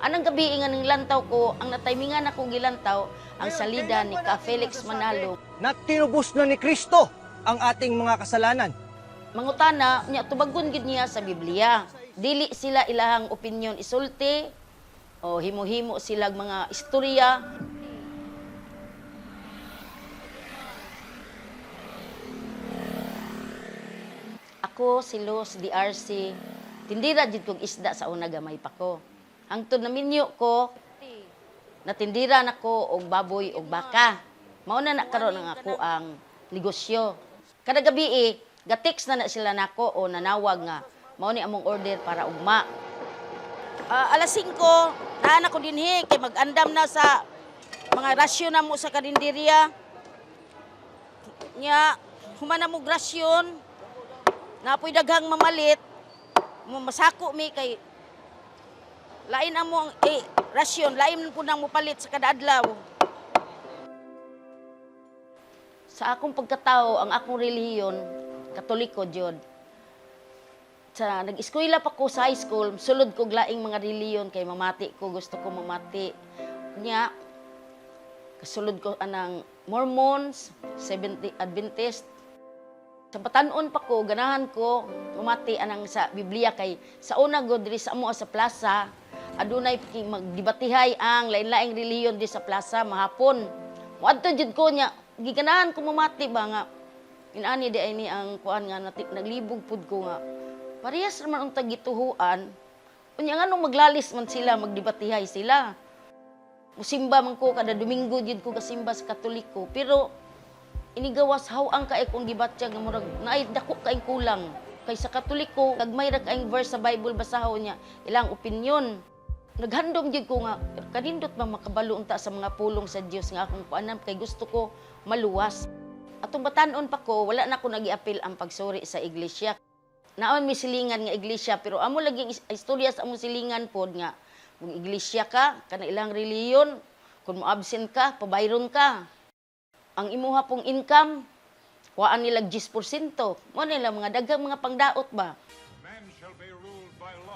Anang gabi nga ng lantaw ko, ang nataymingan ako gilantaw, ang salida ni Ka Felix Manalo. na tinubos na ni Kristo ang ating mga kasalanan. Mangutana, niya tubagon gid niya sa Biblia. Dili sila ilahang opinion isulti o himo-himo silang mga istorya. Ako si Los DRC. Tindira jud kog isda sa una gamay pa ko. Hangtod na minyo ko, natindira na ko og baboy og baka. Mao na na karon ang ako ang negosyo. Kada gabi eh, gatex na na sila nako o nanawag nga mao ni among order para ugma. Ah, alas 5, naan ako dinhi kay mag-andam na sa mga rasyon na mo sa karinderya. Nya, humana mo rasyon. Napoy daghang mamalit. Masako mi kay lain amo ang eh, rasyon, lain po nang mupalit sa kada adlaw. Sa akong pagkatao, ang akong relihiyon, katoliko jud. Sa nag-eskwela pa ko sa high school, sulod ko laing mga relihiyon kay mamati ko, gusto ko mamati. Nya, kasulod ko anang Mormons, Seventh Adventist. Sa batanon pa ko, ganahan ko, umati anang sa Biblia kay sa una go diri sa amo sa plaza, adunay magdibatihay ang lain-laing reliyon di sa plaza mahapon. Muadto jud ko nya, giganahan ko mamati ba nga inani di ay ni ang kuan nga nati, naglibog pud ko nga. Parehas naman ang tagituhuan. Unya nga nung maglalis man sila, magdibatihay sila. Musimba man ko kada Domingo jud ko kasimba sa Katoliko, pero inigawas how ang kay kung gibatya nga murag naay dako kaing kulang kay sa katoliko gagmay ra kaing verse sa Bible basahon niya ilang opinion naghandom jud ko nga kanindot ba makabalo unta sa mga pulong sa Dios nga akong kuanam kay gusto ko maluwas atong batanon pa ko wala na ko nagiapil ang pagsuri sa iglesia naon mi silingan nga iglesia pero amo lagi is- istorya sa amo silingan pod nga kung iglesia ka kana ilang reliyon kung mo absent ka pabayron ka ang imuha pong income, kuhaan nila 10%. Mo nila mga daghang mga pangdaot ba?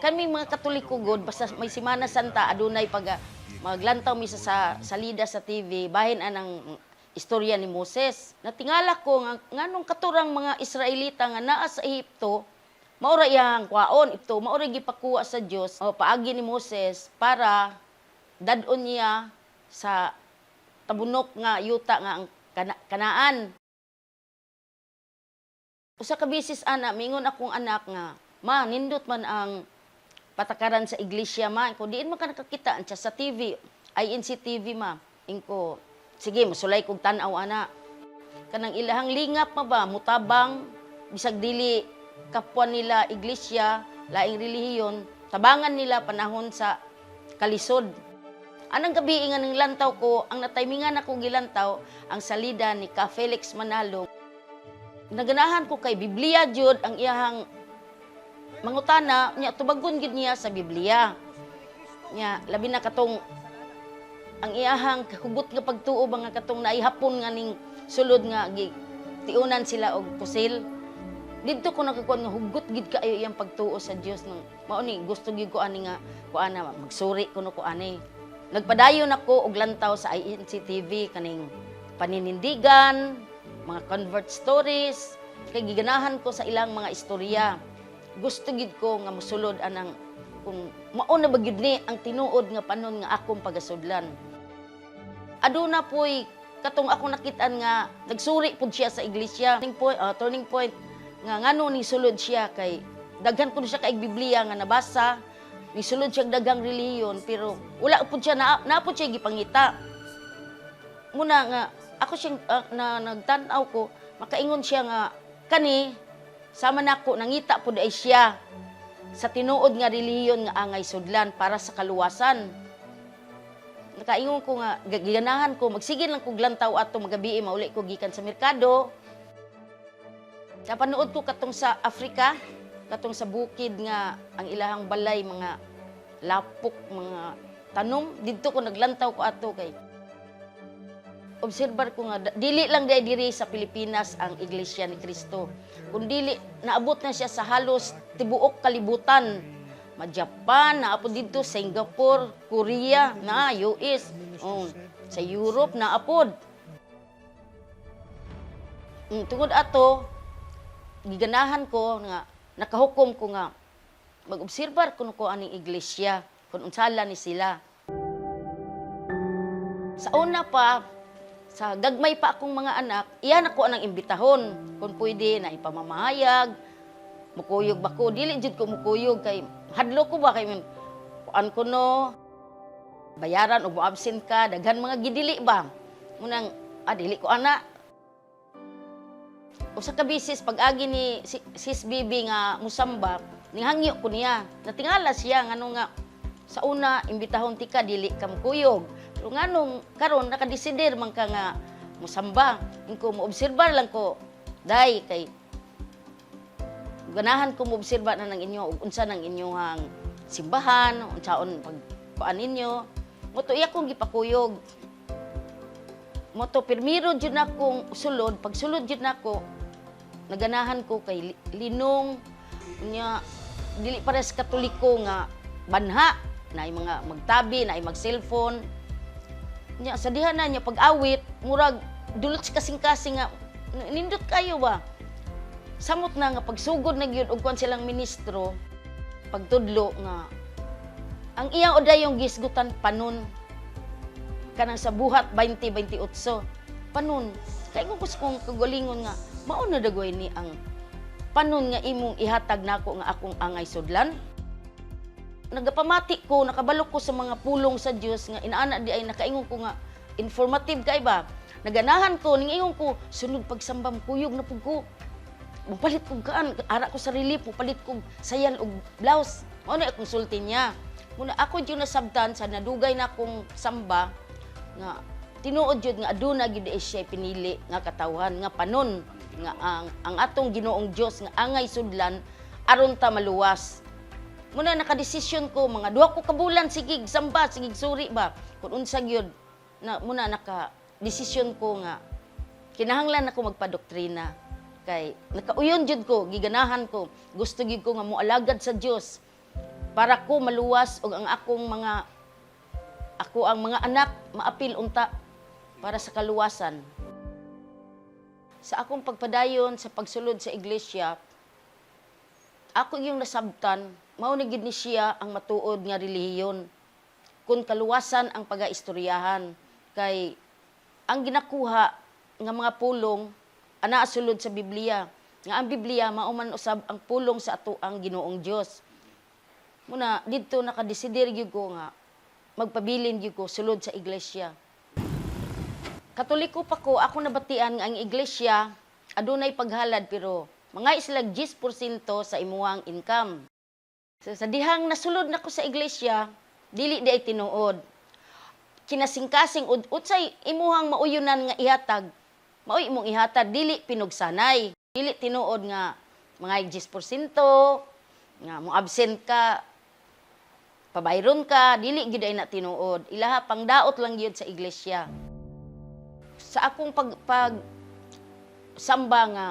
Kami mga Katoliko god basta may Simana Santa adunay pag maglantaw mi sa sa salida sa TV bahin anang istorya ni Moses. Natingala ko nga nganong katurang mga Israelita nga naa sa Ehipto maura iyang kwaon ito maura gipakuha sa Dios o paagi ni Moses para dadon niya sa tabunok nga yuta nga ang kana- kanaan. Usa ka bisis ana mingon akong anak nga, ma nindot man ang patakaran sa iglesia ma. Ko diin man ka nakakita ansa sa TV, INC TV ma. Ingko, sige musulay kog tan-aw ana. Kanang ilahang lingap ma ba mutabang bisag dili kapwa nila iglesia, laing relihiyon, tabangan nila panahon sa kalisod. Anang gabi nga ng lantaw ko, ang nataymingan ako gilantaw, ang salida ni Ka Felix Manalo. Naganahan ko kay Biblia jud ang iyahang mangutana nya tubagon gid niya sa Biblia. Nya labi na katong ang iyahang hugot nga pagtuo nga katong naihapon nga ning sulod nga tiunan sila og pusil. Dito ko nakakuan nga hugot gid kaayo iyang pagtuo sa Dios nang mao ni gusto gid ko ani nga kuana magsuri kuno ko ani. Nagpadayon ako og lantaw sa INC TV kaning paninindigan, mga convert stories, kay giganahan ko sa ilang mga istorya. Gusto gid ko nga mosulod anang kung mao na ba gyud ni ang tinuod nga panon nga akong pagasudlan. Aduna po'y katong ako nakitaan nga nagsuri pud siya sa iglesia. Turning point, ah, turning point nga ngano ni sulod siya kay daghan ko siya kay Biblia nga nabasa ni sulod siya daghang reliyon pero wala pud siya na na pud siya gipangita. Muna nga ako siya ah, na nagtan-aw ko makaingon siya nga kani sama nako nangita pud ay siya. Sa tinuod nga reliyon nga angay sudlan para sa kaluwasan. Nakaingon ko nga giganahan ko magsige lang kog lantaw ato magabi mauli ko gikan sa merkado. Napanood ko katong sa Africa, katong sa bukid nga ang ilahang balay mga lapok, mga tanom, didto ko naglantaw ko ato kay obserbar ko nga dili lang dai diri sa Pilipinas ang Iglesia ni Kristo. Kung dili naabot na siya sa halos tibuok kalibutan ma Japan, naapod dito Singapore, Korea, na US, oh, sa Europe naapod. Mm, tungod ato, giganahan ko nga nakahukom ko nga mag-obserbar kuno ko aning iglesia kung unsala ni sila. Sa una pa, sa gagmay pa akong mga anak, iyan ako anang imbitahon. Kung pwede na ipamamahayag, mukuyog ba ko, dili jud ko mukuyog. Kay hadlo ko ba? Kay kuan ko no? Bayaran o absent ka, daghan mga gidili ba. Munang, ah, ko ana, usa ka bisis pag agi ni si, sis Bibi nga musamba nihangyo ko niya. Natingala siya ngano nga sa una imbitahon tika dili ka mukuyog pero nganong karon nakadesider man ka nga musamba. Ingko mo obserbar lang ko dai kay ganahan ko mo obserba na ng inyo unsa ng inyong simbahan unsaon pag kuan ninyo. Mo to iya kong gipakuyog. Mo to pirmiro jud akong sulod pag sulod jud nako naganahan ko kay li- linong. Nya dili pares katoliko nga banha na mga magtabi na mag cellphone nya sa diha na nya pag-awit murag dulot kasing-kasing nga "N- nindot kayo ba? Samot na nga pagsugod na gyud og kwan silang ministro pagtudlo nga ang iyang odayong gisgutan panon kanang sa buhat 2028 panon kay kung kong kagalingon nga mao na dagoy ni ang panon nga imong ihatag nako nga akong angay sudlan nagapamati ko nakabalok ko sa mga pulong sa Dios nga inaana di ay nakaingon ko nga informative kay ba naganahan ko ning ingon ko sunod pagsambam kuyog na pud ko kaan, ara ko sa relief, mupalit kog sayal og blouse. Mao na akong sulti niya. Muna ako jud nasabtan sa nadugay na akong samba nga tinuod jud nga aduna ay siya pinili nga katawhan nga panon nga ang ang atong Ginoong Dios nga angay sudlan aron ta maluwas. Muna nakadesisyon ko mga duha ko kabulan sigig samba sigig suri ba? Kun unsa gyud na muna naka desisyon ko nga kinahanglan ako magpadoktrina. Kay nakauyon jud ko giganahan ko gusto gid ko nga moalagad sa Dios para ko maluwas og ang akong mga ako ang mga anak maapil unta para sa kaluwasan. Sa akong pagpadayon sa pagsulod sa iglesia ako yung nasabtan. Mao na gid ni siya ang matuod nga relihiyon kun kaluwasan ang pagaistoryahan. Kay ang ginakuha nga mga pulong ana sulod sa Biblia. Nga ang Biblia mauman usab ang pulong sa ato ang Ginoong Dios muna didto nakadesider gyud ko nga magpabilin gyud ko sulod sa iglesia. Katoliko pa ko ako nabatian nga ang iglesia adunay paghalad pero mga islag 10% sa imuhang income So, sa dihang nasulod nako sa iglesia, dili di ay tinuod. Kinasingkasing ud utsay imuhang mauyunan nga ihatag. Maoy imong ihatag dili pinugsanay. Dili tinuod nga mga 10% nga mo absent ka pabayron ka, dili gyud ay na tinuod. Ilaha pang daot lang gyud sa iglesia. Sa akong pag, pag samba nga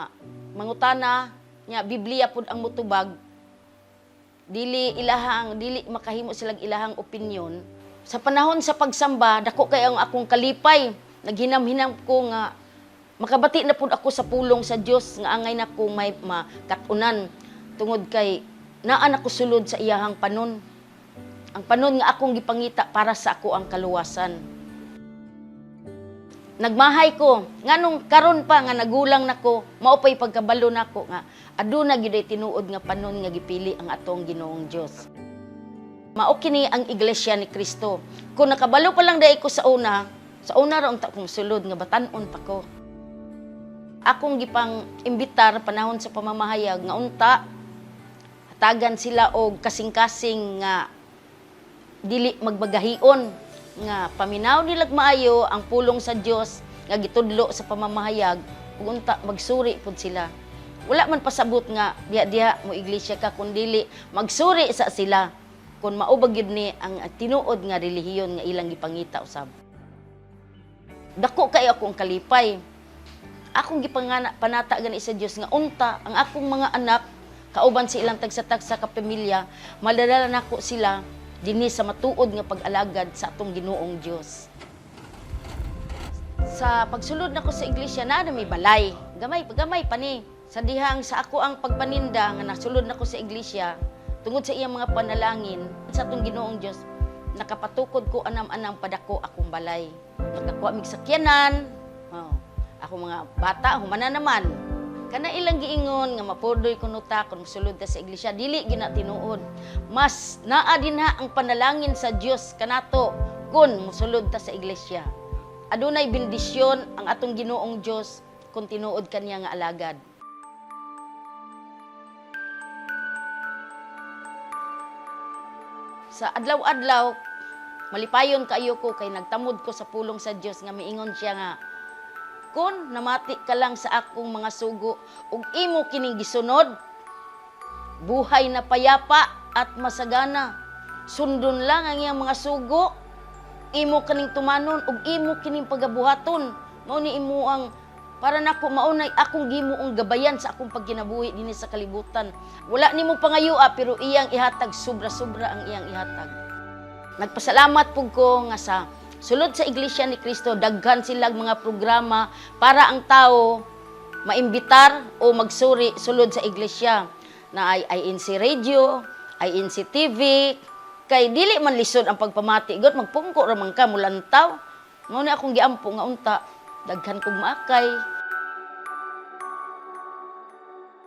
mangutana nga Biblia pud ang mutubag. Dili ilahang dili makahimo silang ilahang opinyon. Sa panahon sa pagsamba dako kay ang akong kalipay. Naghinam-hinam ko nga makabati na pud ako sa pulong sa Dios nga angay na ko may makatunan. Tungod kay naa na ko sulod sa iyahang panon. Ang panon nga akong gipangita para sa ako ang kaluwasan nagmahay ko. Nganong karon pa nga nagulang nako mao pay pagkabalo nako nga. Aduna gyud tinuod nga panon nga gipili ang atong Ginoong Dios mao kini ang iglesia ni Kristo. Kung nakabalo pa lang dai ko sa una sa una ra unta kong sulod nga batan-on pa ko. Akong gipang imbitar panahon sa pamamahayag nga unta hatagan sila og kasing-kasing nga dili magbagahion nga paminaw nilag maayo ang pulong sa Dios nga gitudlo sa pamamahayag ug unta magsuri pud sila. Wala man pasabot nga diha diha mo iglesia ka kun dili magsuri sa sila. Kun maubag gyud ni ang tinuod nga relihiyon nga ilang gipangita usab. Dako kay ako ang kalipay. Akong gipangana panata gani sa Dios nga unta ang akong mga anak kauban si ilang tagsa-tagsa ka pamilya, madadala nako sila dinhi sa matuod nga pag-alagad sa atong Ginoong Dios. Sa pagsulod nako sa iglesia na may balay. Gamay, gamay pa ni. Sa dihang sa ako ang pagpaninda nga nasulod nako sa iglesia tungod sa iyang mga panalangin sa atong Ginoong Dios nakapatukod ko anam-anam padako akong balay. Nakakuha mig sakyanan. Oh, ako mga bata humana naman. Kana ilang giingon nga mapudoy kuno ta kun mosulod ta sa iglesia dili gina tinuod. Mas naa din ha ang panalangin sa Dios kanato kun mosulod ta sa iglesia. Adunay bendisyon ang atong Ginoong Dios kung tinuod kaniya nga alagad. Sa adlaw-adlaw, malipayon kayo ko kay nagtamod ko sa pulong sa Dios nga miingon siya nga kun namati ka lang sa akong mga sugo. Ug imo kining gisunod. Buhay na payapa at masagana. Sundon lang ang iyang mga sugo. Imo kaning tumanon ug imo kining pagabuhaton. Mao ni imo ang para nako maunay akong gimuong gabayan sa akong pagkinabuhi dinhi sa kalibutan. Wala nimo pangayua pero iyang ihatag sobra-sobra ang iyang ihatag. Nagpasalamat pug ko nga sa sulod sa iglesia ni Kristo daghan silang mga programa para ang tao maimbitar o magsuri sulod sa iglesia. Na ay INC Radio, INC TV, kay dili man lisod ang pagpamati. Got magpungko ra man ka mulantaw. Mao ni akong giampo nga unta. Daghan kog maakay